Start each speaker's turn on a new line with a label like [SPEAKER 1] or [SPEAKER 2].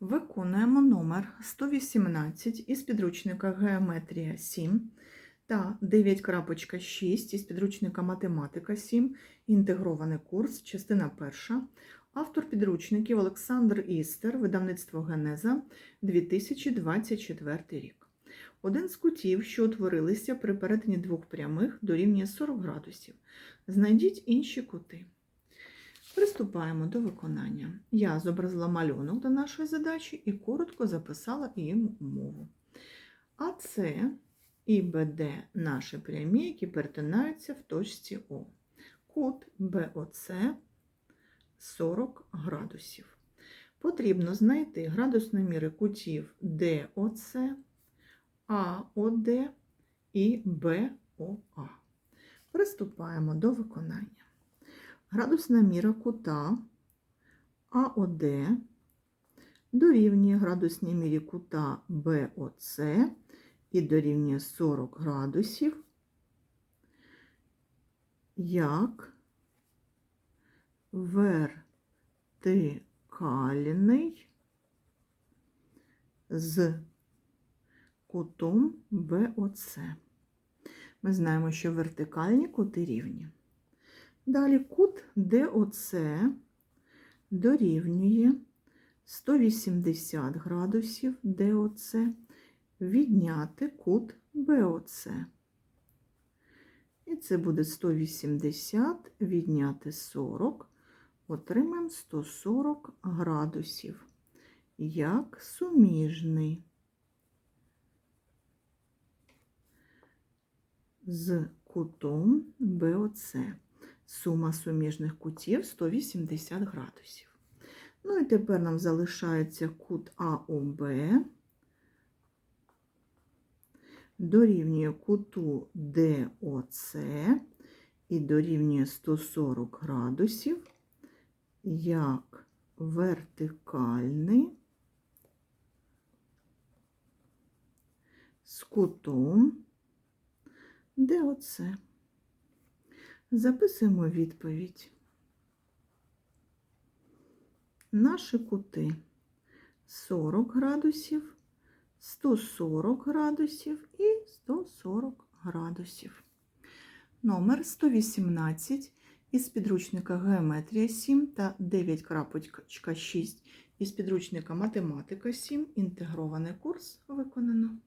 [SPEAKER 1] Виконуємо номер 118 із підручника Геометрія 7 та 9.6 із підручника Математика 7, інтегрований курс, частина 1. Автор підручників Олександр Істер, видавництво Генеза, 2024 рік. Один з кутів, що утворилися при перетині двох прямих, дорівнює 40 градусів. Знайдіть інші кути. Приступаємо до виконання. Я зобразила малюнок до нашої задачі і коротко записала їм умову. А це і БД наші прямі, які перетинаються в точці О. Кут БОЦ 40 градусів. Потрібно знайти градусні міри кутів ДОЦ, АОД і БОА. Приступаємо до виконання. Градусна міра кута АОД дорівнює градусній мірі кута БОЦ і дорівнює 40 градусів, як вертикальний з кутом БОЦ. Ми знаємо, що вертикальні кути рівні. Далі кут ДОЦ дорівнює 180 градусів ДОЦ, відняти кут БОЦ. І це буде 180 відняти 40, отримаємо 140 градусів, як суміжний з кутом БОЦ. Сума суміжних кутів 180 градусів. Ну і тепер нам залишається кут АОБ, дорівнює куту ДОЦ і дорівнює 140 градусів, як вертикальний з кутом ДОЦ. Записуємо відповідь. Наші кути 40 градусів, 140 градусів і 140 градусів. Номер 118 із підручника Геометрія 7 та 9.6 із підручника Математика 7. Інтегрований курс виконано.